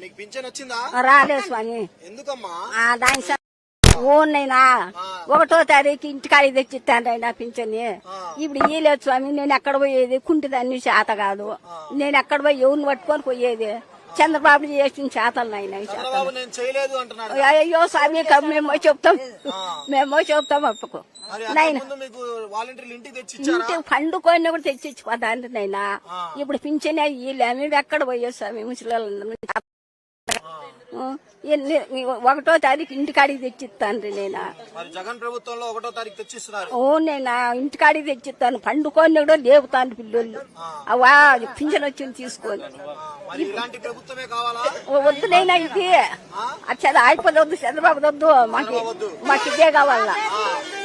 నీకు పింఛన్ వచ్చిందా? రాలేదు స్వామి. ఎందుకమ్మా? ఆ దాని ఓన్నైనా. ఒకటో తారీఖు ఇంటికాడి తెచ్చిస్తానైనా పింఛని ఇప్పుడు ఇయ్యలేదు స్వామి నేను ఎక్కడ పోయేది? కుంటిదాన్ని చేత కాదు. నేను ఎక్కడ పోయి ఎవరిని పట్టుకొని పోయేది? చంద్రబాబు చేసిన చేతలు. నాయన అయ్యో స్వామి మేమో చెప్తాం. మేమో చెప్తాం అప్పకు. ఇంటికి పండుకొని కూడా తెచ్చిచ్చిపోతాండి నైనా. ఇప్పుడు పింఛన్ మేము ఎక్కడ పోయే స్వామి ముసలి ఒకటో తారీఖు ఇంటికాడికి తెచ్చిస్తాను నేను. మరి జగన్ ప్రభుత్వంలో ఒకటో తారీఖు తెచ్చిస్తున్నారు. ఓ నేను ఇంటికాడికి తెచ్చిస్తాను. పండుకొని కూడా లేపుతాను పిల్లలు అవా పింఛన్ వచ్చింది తీసుకొని. ఆ, మరి ఇలాంటి ప్రభుత్వమే కావాలా? ఓ వద్దునైనా ఇది. అది అయిపోదొద్దు చంద్రబాబు వద్దు. మాకు మాకు ఇదే కావాలా?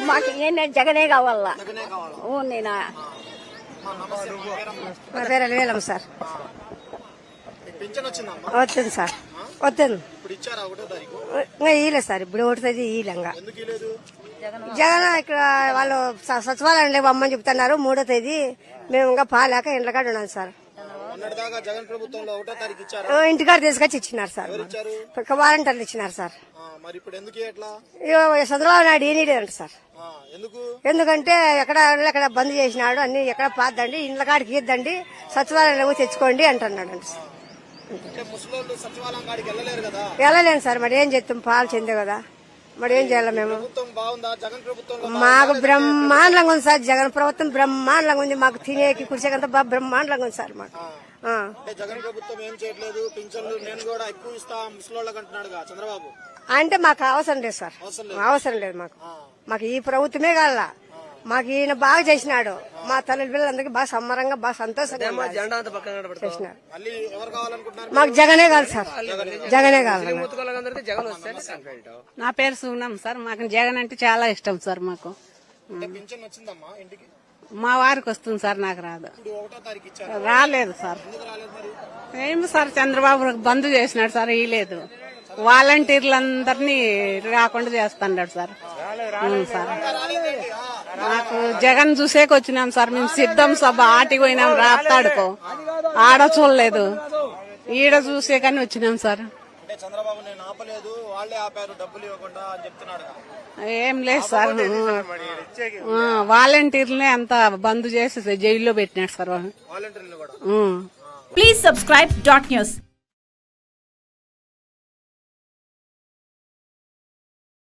మాకు ఏ జగనే కావాలా? జగనే కావాలా? ఓ నేనా? పేరు సార్. వస్తుంది సార్. ఇంకా ఇయ్యలేదు సార్ ఇప్పుడు ఒకటి ఇయ్యలేంగా జగన్ ఇక్కడ వాళ్ళు సచివాలయం లేవు అమ్మని చెప్తున్నారు మూడో తేదీ. మేము ఇంకా పాలేక ఇండ్లకాడ ఉన్నాం సార్. ఇంటికాడ తీసుకొచ్చి ఇచ్చినారు సార్. వాలంటీర్లు ఇచ్చినారు సార్. చంద్రబాబు నాయుడు ఈనీడంట సార్. ఎందుకు? ఎందుకంటే ఎక్కడ ఎక్కడ బంద్ చేసినాడు అన్ని ఎక్కడ పాద్దండి ఇండ్ల కాడికి ఇద్దండి సచివాలయంలో తెచ్చుకోండి అంటున్నాడు అంట సార్. వెళ్ళలేను సార్ మరి ఏం చేస్తాం? పాలు చెందే కదా. మరి ఏం చేయాలి మేము? మాకు బ్రహ్మాండంగా ఉంది సార్ జగన్ ప్రభుత్వం బ్రహ్మాండంగా ఉంది. మాకు తినేకి కుర్చీకంతా బాగా బ్రహ్మాండంగా ఉంది సార్ మాకు. ఆ. అంటే జగన్ ప్రభుత్వం ఏం చేయట్లేదు? పింఛన్లు నేను కూడా ఎక్కువ ఇస్తా ముసలోళ్ళకి అంటున్నాడుగా చంద్రబాబు. అంటే మాకు అవసరం లేదు సార్. అవసరం లేదు. మాకు. మాకు ఈ ప్రభుత్వమే కావాల. మాకు ఈయన బాగా చేసినాడు. మా తల్లి పిల్లలందరికీ బాగా సంబరంగా బాగా సంతోషంగా మాకు జగనే కావాలి సార్. జగనే కావాలి నా పేరు సూనం సార్. మాకు జగన్ అంటే చాలా ఇష్టం సార్ మాకు. మా వారికి వస్తుంది సార్ నాకు రాదు. ఇప్పుడు ఒకటో తారీఖు ఇచ్చారు. రాలేదు సార్. ఎందుకు రాలేదు మరి? ఏం సార్ చంద్రబాబు బంద్ చేసినాడు సార్ ఇయలేదు వాలంటీర్లందరినీ రాకుండా చేస్తున్నాడు సార్. అవును సార్. మాకు జగన్ చూసేకి వచ్చినాం సార్. మేము సిద్ధం సభ ఆటికి పోయినాం. రాప్తాడుకో ఆడ చూడలేదు. ఈడ చూసే కానీ వచ్చినాం సార్. అంటే చంద్రబాబు నేను ఆపలేదు. వాళ్ళే ఆపారు. డబ్బులు ఇవ్వకుండా అని చెప్తున్నాడు ఏం లేదు సార్. ఆ, వాలంటీర్లనే అంత బంద్ చేసి జైల్లో పెట్టినాడు సార్ వాలంటీర్లు. Please subscribe dot news.